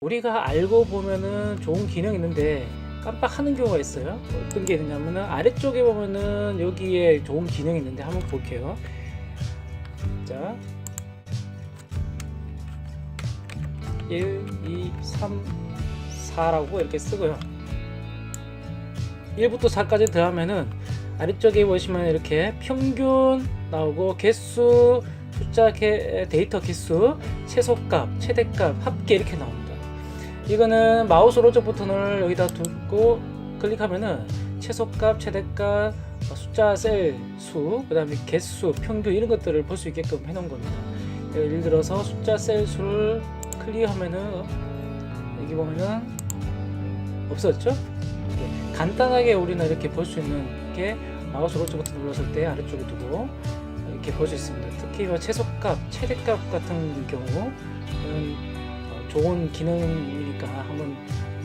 우리가 알고 보면은 좋은 기능이 있는데 깜빡하는 경우가 있어요. 어떤 게 있냐면은 아래쪽에 보면은 여기에 좋은 기능이 있는데 한번 볼게요. 자, 1, 2, 3, 4라고 이렇게 쓰고요. 1부터 4까지 더하면은 아래쪽에 보시면 이렇게 평균 나오고 개수, 숫자 개, 데이터 개수, 최소값, 최대값, 합계 이렇게 나옵니다. 이거는 마우스 오른쪽 버튼을 여기다 두고 클릭하면은 최소값, 최대값, 어, 숫자 셀 수, 그 다음에 개수, 평균 이런 것들을 볼 수 있게끔 해놓은 겁니다. 예를 들어서 숫자 셀 수를 클릭하면은 여기 보면은 없었죠? 네, 간단하게 우리는 이렇게 볼 수 있는 게 마우스 오른쪽 버튼 눌렀을 때 아래쪽에 두고 이렇게 볼 수 있습니다. 특히 뭐 최소값, 최대값 같은 경우는 어, 좋은 기능이니까 한번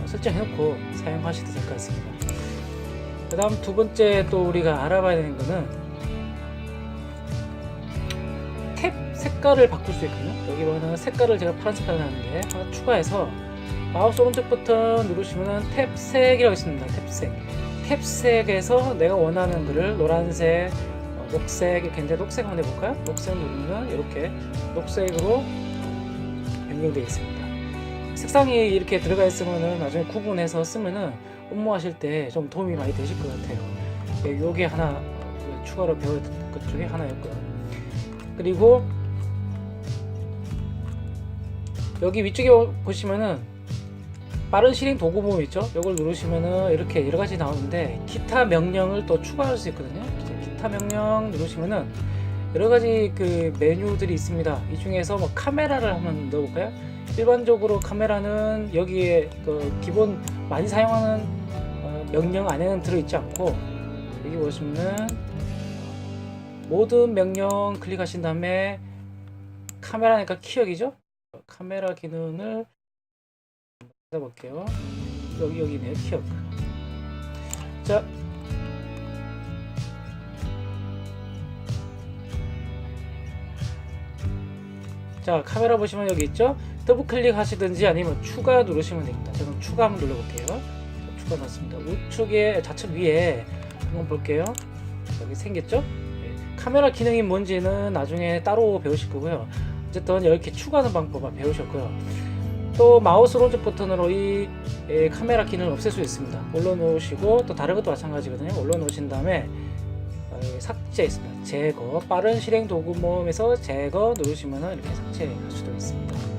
어, 설정해놓고 사용하셔도 될 것 같습니다. 그 다음 두 번째 또 우리가 알아봐야 되는 거는 탭 색깔을 바꿀 수 있거든요. 여기 보면 색깔을 제가 파란 색깔을 하는데 하나 추가해서 마우스 오른쪽 버튼 누르시면 탭색이라고 있습니다. 탭색. 탭색에서 내가 원하는 글을 노란색, 어, 녹색, 있는데 녹색 한번 해볼까요? 녹색 누르면 이렇게 녹색으로 변경되어 있습니다. 색상이 이렇게 들어가 있으면은 나중에 구분해서 쓰면은 업무하실 때 좀 도움이 많이 되실 것 같아요. 예, 요게 하나 어, 추가로 배울 것 중에 하나였고요. 그리고 여기 위쪽에 보시면은 빠른 실행 도구 모음 있죠? 이걸 누르시면은 이렇게 여러 가지 나오는데 기타 명령을 또 추가할 수 있거든요. 기타 명령 누르시면은 여러 가지 그 메뉴들이 있습니다. 이 중에서 뭐 카메라를 한번 넣어볼까요? 일반적으로 카메라는 여기에 그 기본 많이 사용하는 어, 명령 안에는 들어있지 않고 여기 보시면은 모든 명령 클릭하신 다음에 카메라니까 키역이죠? 카메라 기능을 찾아볼게요. 여기 여기네요 키역. 자. 자 카메라 보시면 여기 있죠 더블 클릭 하시든지 아니면 추가 누르시면 됩니다. 저는 추가 한번 눌러볼게요. 자, 추가 넣습니다. 우측에 좌측 위에 한번 볼게요. 여기 생겼죠? 예, 카메라 기능이 뭔지는 나중에 따로 배우실 거고요. 어쨌든 이렇게 추가하는 방법을 배우셨고요. 또 마우스 오른쪽 버튼으로 이 예, 카메라 기능을 없앨 수 있습니다. 올려놓으시고 또 다른 것도 마찬가지거든요. 올려놓으신 다음에 어, 삭제 있습니다. 제거 빠른 실행 도구 모음에서 제거 누르시면 이렇게 삭제할 수도 있습니다.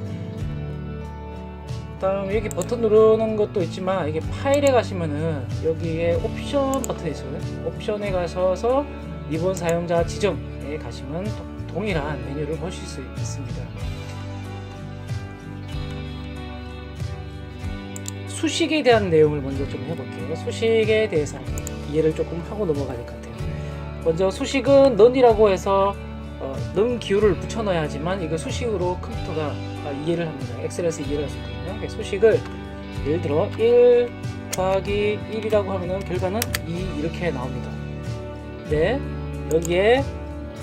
다음 여기 버튼 누르는 것도 있지만 이게 파일에 가시면은 여기에 옵션 버튼이 있어요. 옵션에 가셔서 이번 사용자 지정에 가시면 도- 동일한 메뉴를 보실 수 있습니다. 수식에 대한 내용을 먼저 좀 해볼게요. 수식에 대해서 이해를 조금 하고 넘어가야 될 것 같아요. 먼저 수식은 넌이라고 해서 어, 넌 기호를 붙여 넣어야 하지만 이거 수식으로 컴퓨터가 아, 이해를 합니다. 엑셀에서 이해를 할 수 있거 그래서 수식을 예를 들어 1 더하기 1이라고 하면은 결과는 2 이렇게 나옵니다. 근데 여기에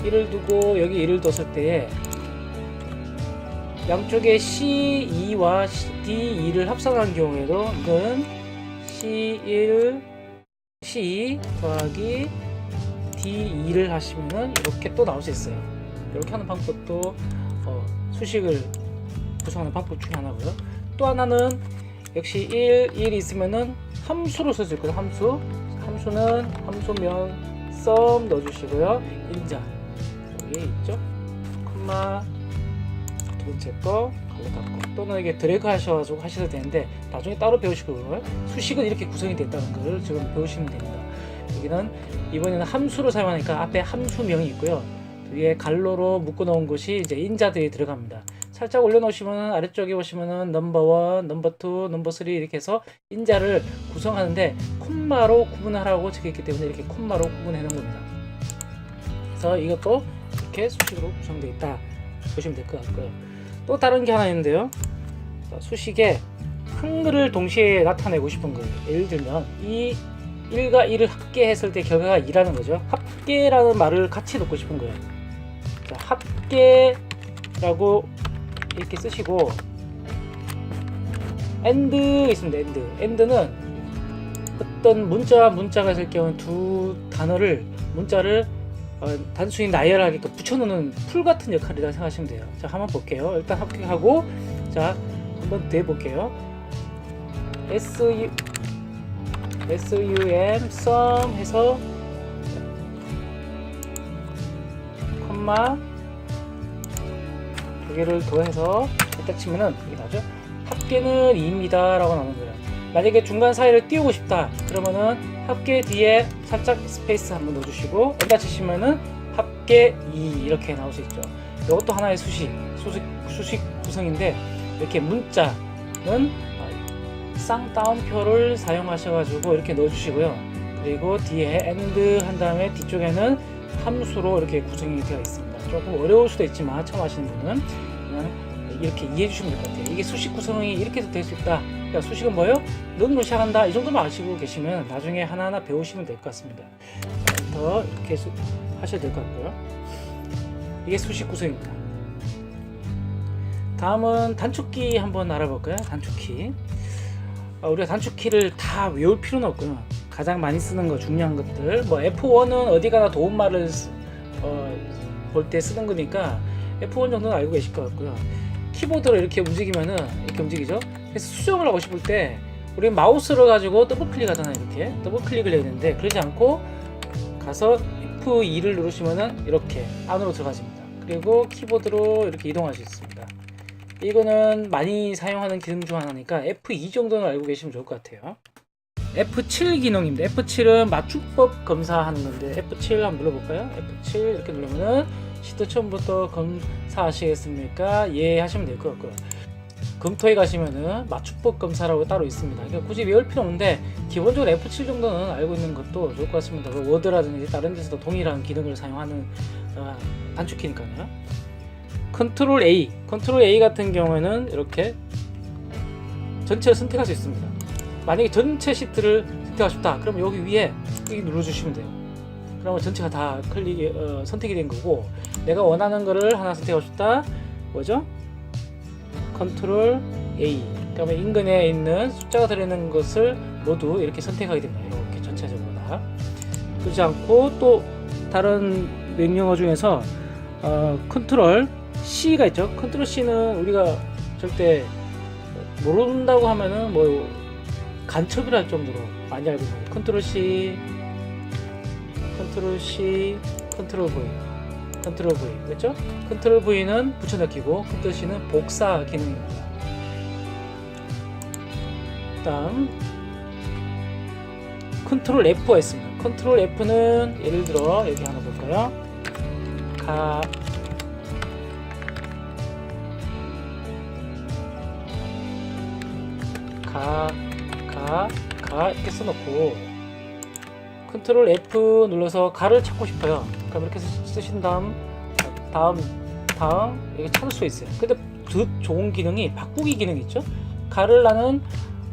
1을 두고 여기 1을 뒀을 때에 양쪽에 C2와 D2를 합성한 경우에도 이건 C1 C2 더하기 D2를 하시면은 이렇게 또 나올 수 있어요. 이렇게 하는 방법도 어, 수식을 구성하는 방법 중에 하나고요. 또 하나는 역시 1, 1이 있으면은 함수로 쓸 수 있거든요. 함수. 함수는 함수명 썸 넣어주시고요. 인자 여기 있죠. 콤마 두 번째 거 걸로 닫고 또는 이게 드래그 하셔가지고 하셔도 되는데 나중에 따로 배우시고요. 수식은 이렇게 구성이 됐다는 걸 지금 배우시면 됩니다. 여기는 이번에는 함수로 사용하니까 앞에 함수명이 있고요. 위에 갈로로 묶어 놓은 것이 이제 인자들이 들어갑니다. 살짝 올려놓으시면 아래쪽에 보시면은 넘버 1, 넘버 2, 넘버 3 이렇게 해서 인자를 구성하는데 콤마로 구분하라고 적혀있기 때문에 이렇게 콤마로 구분해 놓은 겁니다. 그래서 이것도 이렇게 수식으로 구성되어 있다 보시면 될 것 같고요. 또 다른 게 하나 있는데요. 자, 수식에 한글을 동시에 나타내고 싶은 거예요. 예를 들면 이 1과 1을 합계했을 때 결과가 2라는 거죠. 합계라는 말을 같이 넣고 싶은 거예요. 자, 합계라고 이렇게 쓰시고 and 있습니다. and. and는 어떤 문자와 문자가 있을 경우 두 단어를 문자를 어, 단순히 나열하게 붙여놓는 풀 같은 역할이라 생각하시면 돼요. 자, 한번 볼게요. 일단 합격하고 자, 한번 더 해볼게요. S U S U M sum 해서 콤마 두 개를 더해서 일단 치면은 이게 나죠. 합계는 2입니다. 라고 나오는 거예요. 만약에 중간 사이를 띄우고 싶다. 그러면은 합계 뒤에 살짝 스페이스 한번 넣어주시고 엔터 치시면은 합계 2 이렇게 나올 수 있죠. 이것도 하나의 수식, 수식, 수식 구성인데 이렇게 문자는 어, 쌍따옴표를 사용하셔가지고 이렇게 넣어주시고요. 그리고 뒤에 end 한 다음에 뒤쪽에는 함수로 이렇게 구성이 되어 있습니다. 조금 어려울 수도 있지만 처음 하시는 분은 그냥 이렇게 이해해 주시면 될 것 같아요. 이게 수식 구성이 이렇게도 될 수 있다. 야, 수식은 뭐예요? 눈으로 시작한다. 이 정도만 아시고 계시면 나중에 하나하나 배우시면 될 것 같습니다. 더 이렇게 수, 하셔야 될 것 같고요. 이게 수식 구성입니다. 다음은 단축키 한번 알아볼까요? 단축키. 어, 우리가 단축키를 다 외울 필요는 없고요. 가장 많이 쓰는 거 중요한 것들. 뭐 F1은 어디 가나 도움말을 어, 볼 때 쓰는 거니까 F1 정도는 알고 계실 것 같고요. 키보드로 이렇게 움직이면은 이렇게 움직이죠. 그래서 수정을 하고 싶을 때 우리 마우스를 가지고 더블 클릭하잖아요. 이렇게 더블 클릭을 해야 되는데 그러지 않고 가서 F2를 누르시면은 이렇게 안으로 들어가집니다. 그리고 키보드로 이렇게 이동할 수 있습니다. 이거는 많이 사용하는 기능 중 하나니까 F2 정도는 알고 계시면 좋을 것 같아요. F7 기능입니다. F7은 맞춤법 검사하는 건데 F7 한번 눌러볼까요? F7 이렇게 누르면은 시트 처음부터 검사하시겠습니까? 예 하시면 될 것 같고요. 검토에 가시면은 맞춤법 검사라고 따로 있습니다. 그러니까 굳이 외울 필요 없는데 기본적으로 F7 정도는 알고 있는 것도 좋을 것 같습니다. 그 워드라든지 다른 데서도 동일한 기능을 사용하는 어, 단축키니까요. 컨트롤 A, 컨트롤 A 같은 경우에는 이렇게 전체를 선택할 수 있습니다. 만약에 전체 시트를 선택하고 싶다, 그러면 여기 위에 여기 눌러주시면 돼요. 그러면 전체가 다 클릭이 어, 선택이 된 거고 내가 원하는 거를 하나 선택하고 싶다, 뭐죠? 컨트롤 A. 그러면 인근에 있는 숫자가 들어있는 것을 모두 이렇게 선택하게 됩니다. 이렇게 전체적으로 다. 그렇지 않고 또 다른 명령어 중에서 어, 컨트롤 C가 있죠. 컨트롤 C는 우리가 절대 모른다고 하면은 뭐 간첩이라 할 정도로 많이 알고 거예요. 컨트롤 C, 컨트롤 C, 컨트롤 V, 컨트롤 V, 그렇죠? 컨트롤 V는 붙여넣기고 컨트롤 C는 복사 기능입니다. 다음 컨트롤 F가 있습니다. 컨트롤 F는 예를 들어 여기 하나 볼까요? 가 가, 가, 가 이렇게 써놓고 컨트롤 F 눌러서 가를 찾고 싶어요. 그럼 이렇게 쓰- 쓰신 다음 다음 다음 이렇게 찾을 수 있어요. 근데 더 좋은 기능이 바꾸기 기능 있죠? 가를 나는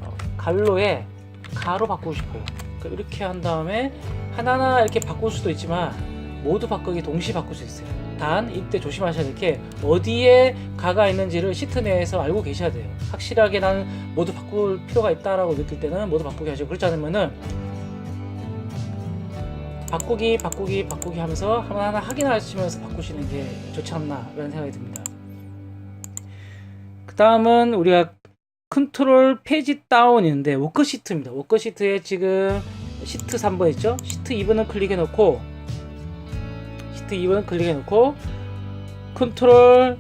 어, 갈로에 가로 바꾸고 싶어요. 이렇게 한 다음에 하나하나 이렇게 바꿀 수도 있지만 모두 바꾸기 동시에 바꿀 수 있어요. 단 이때 조심하셔야 될 게 어디에 가가 있는지를 시트 내에서 알고 계셔야 돼요. 확실하게 나는 모두 바꿀 필요가 있다라고 느낄 때는 모두 바꾸기 하시고 그렇지 않으면은 바꾸기 바꾸기 바꾸기 하면서 하나하나 확인하시면서 바꾸시는 게 좋지 않나라는 생각이 듭니다. 그 다음은 우리가 컨트롤 페이지 다운인데 워크시트입니다. 워크시트에 지금 시트 3번 있죠? 시트 2번을 클릭해 놓고 시트 2번을 클릭해 놓고 컨트롤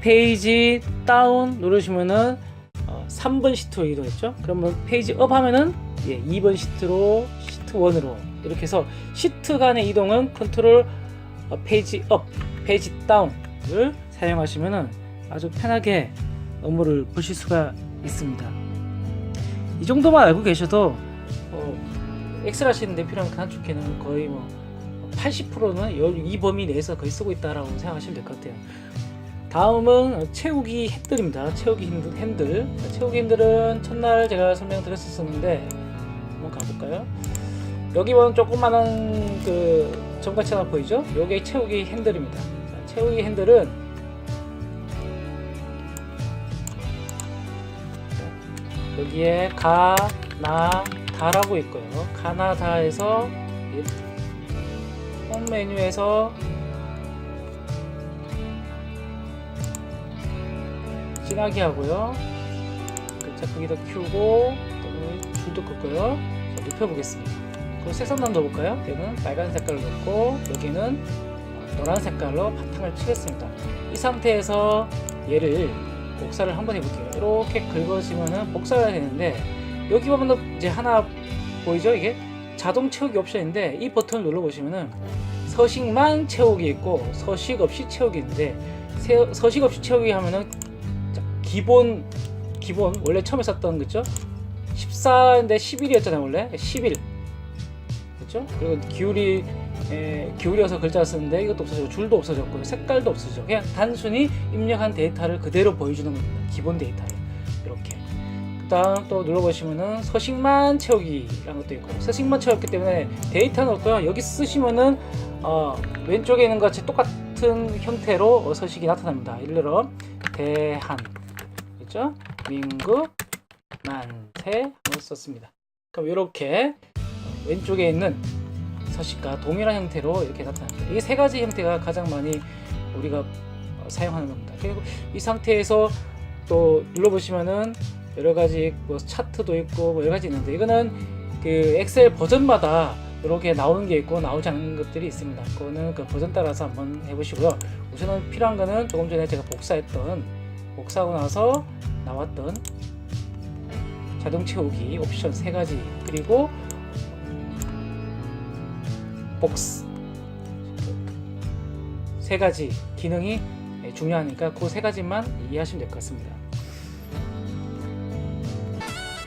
페이지 다운 누르시면은 어, 3번 시트로 이동했죠? 그러면 페이지 업 하면은 예, 2번 시트로 시트 1으로 이렇게 해서 시트 간의 이동은 컨트롤 어, 페이지 업, 페이지 다운을 사용하시면은 아주 편하게 업무를 보실 수가 있습니다. 이 정도만 알고 계셔도 어, 엑셀 하시는데 필요한 단축키는 거의 뭐 80%는 이 범위 내에서 거의 쓰고 있다라고 생각하시면 될 것 같아요. 다음은 채우기 핸들입니다. 채우기 핸들, 핸들. 채우기 핸들은 첫날 제가 설명드렸었는데 한번 가볼까요? 여기 보면 조그마한 그 점같이 하나 보이죠? 요게 채우기 핸들입니다. 자, 채우기 핸들은 자, 여기에 가, 나, 다라고 있고요. 가나 다에서 이 홈 메뉴에서 진하게 하고요. 글자 크기도 키우고 또 줄도 긋고요. 자, 눕혀보겠습니다. 그리고 한번 넣어볼까요? 여기는 빨간 색깔로 넣고 여기는 노란 색깔로 바탕을 치겠습니다. 이 상태에서 얘를 복사를 한번 해볼게요. 이렇게 긁어지면은 복사가 되는데 여기 보면 이제 하나 보이죠? 이게 자동 채우기 옵션인데 이 버튼을 눌러보시면은 서식만 채우기 있고 서식 없이 채우기 있는데 세- 서식 없이 채우기 하면은 자, 기본 기본. 원래 처음에 썼던 거죠? 14인데 11이었잖아요 원래. 11 그렇죠? 그리고 기울이 에, 기울여서 글자 쓰는데 이것도 없어지고 줄도 없어졌고 색깔도 없어져 그냥 단순히 입력한 데이터를 그대로 보여주는 겁니다. 기본 데이터를 이렇게 그 다음 또 눌러보시면은 서식만 채우기라는 것도 있고 서식만 채웠기 때문에 데이터는 없고요. 여기 쓰시면은 어, 왼쪽에 있는 것 같이 똑같은 형태로 어, 서식이 나타납니다. 예를 들어 대한. 그죠? 민국 만세 한번 썼습니다. 그럼 이렇게 어, 왼쪽에 있는 서식과 동일한 형태로 이렇게 나타납니다. 이게 세 가지 형태가 가장 많이 우리가 어, 사용하는 겁니다. 그리고 이 상태에서 또 눌러보시면은 여러 가지 뭐 차트도 있고 뭐 여러 가지 있는데 이거는 그 엑셀 버전마다 이렇게 나오는 게 있고 나오지 않는 것들이 있습니다. 그거는 그 버전 따라서 한번 해보시고요. 우선은 필요한 거는 조금 전에 제가 복사했던 복사하고 나서 나왔던 자동 채우기 옵션 세 가지 그리고 복스 세 가지 기능이 중요하니까 그 세 가지만 이해하시면 될 것 같습니다.